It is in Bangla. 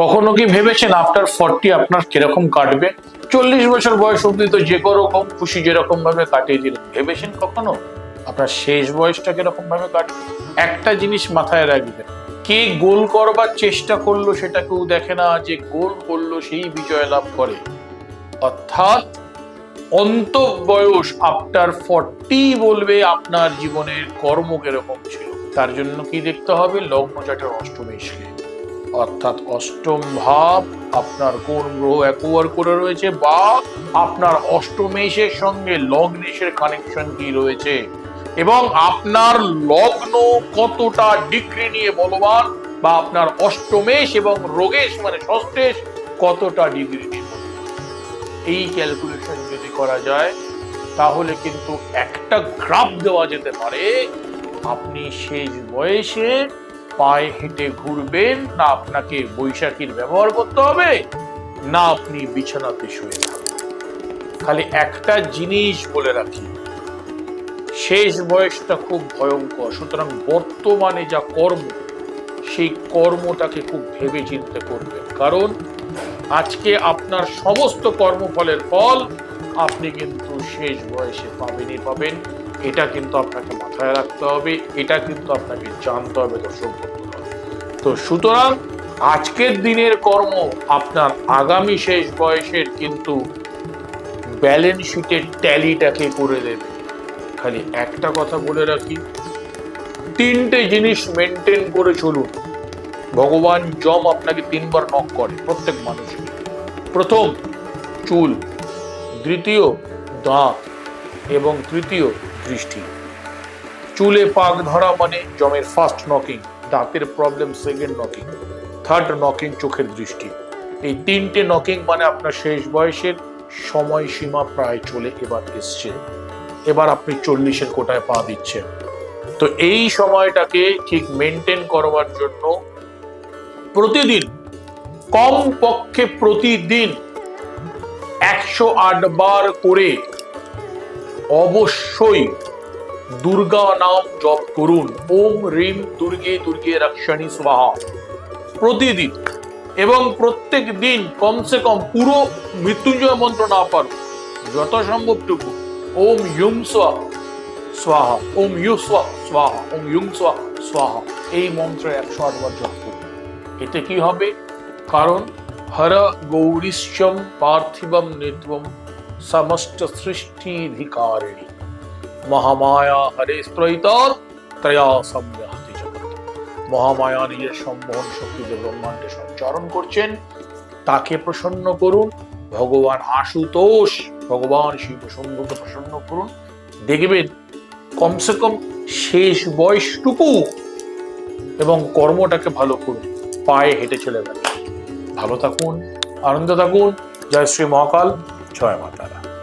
কখনো কি ভেবেছেন আফটার ফর্টি আপনার কীরকম কাটবে? চল্লিশ বছর বয়স অব্দি তো যে রকম খুশি যেরকম ভাবে কাটিয়ে দিলেন। ভেবেছেন কখনো? আপনার শেষ বয়সটা কীরকম ভাবে কাটবে? একটা জিনিস মাথায় রাখবেন, কে গোল করবার চেষ্টা করল সেটা কেউ দেখে না যে গোল করল সেই বিজয় লাভ করে। অর্থাৎ অন্ত বয়স আফটার ফর্টি বলবে আপনার জীবনের কর্ম কীরকম ছিল। তার জন্য কি দেখতে হবে? লগ্ন চাটের অষ্টমেশকে অর্থাৎ অষ্টম ভাব, আপনার কোন গ্রহ একোয়ার করে রয়েছে বা আপনার অষ্টমেশের সঙ্গে লগ্নেশের কানেকশন কি রয়েছে এবং আপনার লগ্ন কতটা ডিগ্রি নিয়ে বলবান বা আপনার অষ্টমেশ এবং রোগেশ মানে ষষ্ঠেশ কতটা ডিগ্রি নিয়ে। এই ক্যালকুলেশন যদি করা যায়, তাহলে কিন্তু একটা গ্রাফ দেওয়া যেতে পারে আপনি শেষ বয়সে পায়ে হেঁটে ঘুরবেন, না আপনাকে বৈশাখীর ব্যবহার করতে হবে, না আপনি বিছানাতে শুয়ে থাকবেন। খালি একটা জিনিস বলে রাখি, শেষ বয়সটা খুব ভয়ঙ্কর, সুতরাং বর্তমানে যা কর্ম, সেই কর্মটাকে খুব ভেবে চিন্তে করবেন। কারণ আজকে আপনার সমস্ত কর্মফলের ফল আপনি কিন্তু শেষ বয়সে পাবেনই পাবেন। এটা কিন্তু আপনাকে মাথায় রাখতে হবে, এটা কিন্তু আপনাকে জানতে হবে, দর্শক তো সুতরাং আজকের দিনের কর্ম আপনার আগামী শেষ বয়সের কিন্তু ব্যালেন্স শিটের ট্যালিটাকে করে দেবে। খালি একটা কথা বলে রাখি, তিনটে জিনিস মেনটেন করে চলুন। ভগবান যম আপনাকে তিনবার নক করে, প্রত্যেক মানুষকে প্রথম, চুল, দ্বিতীয়, দাঁত, এবং তৃতীয় দৃষ্টি। চুলে পাক ধরা মানে জমের ফার্স্ট নকিং দাঁতের problem second knocking third knocking চোখের দৃষ্টি। এই তিনটে নকিং মানে আপনার শেষ বয়সের সময়সীমা প্রায় চলে এবার এসছে। এবার আপনি চল্লিশের কোটায় পা দিচ্ছেন। তো এই সময়টাকে ঠিক মেনটেন করবার জন্য প্রতিদিন কম পক্ষে প্রতিদিন একশো আট বার করে অবশ্যই দুর্গা নাম জপ করুন। ওম রিম দুর্গে দুর্গে রক্ষণী স্বাহা। প্রতিদিন এবং প্রত্যেক দিন কমসে কম পুরো মৃত্যুঞ্জয় মন্ত্র না পারো যত সম্ভবটুকু ওম ইউম স্বা স্বাহা, ওম ইউ স্বা স্বাহা, ওম ইউং স্বা স্বাহা। এই মন্ত্রে একশো আটবার জপ করুন। এতে কি হবে? কারণ হর গৌরীশ্বম পার্থিবম নিত্বম সমস্ত সৃষ্টিধিকারিণী। মহামায়া হরে স্ত্রৈতর ত্রয়া সম্যাহতি জগৎ। মহামায়া নিজের সম্বহন শক্তিতে ব্রহ্মাণ্ডে সঞ্চারণ করছেন, তাকে প্রসন্ন করুন। ভগবান আশুতোষ, ভগবান শিব শম্ভুকে প্রসন্ন করুন। দেখবেন, কমসে কম শেষ বয়সটুকু এবং কর্মটাকে ভালো করুন। পায়ে হেঁটে চলে গেল। ভালো থাকুন, আনন্দ থাকুন। জয় শ্রী মহাকাল। জয় মাতারা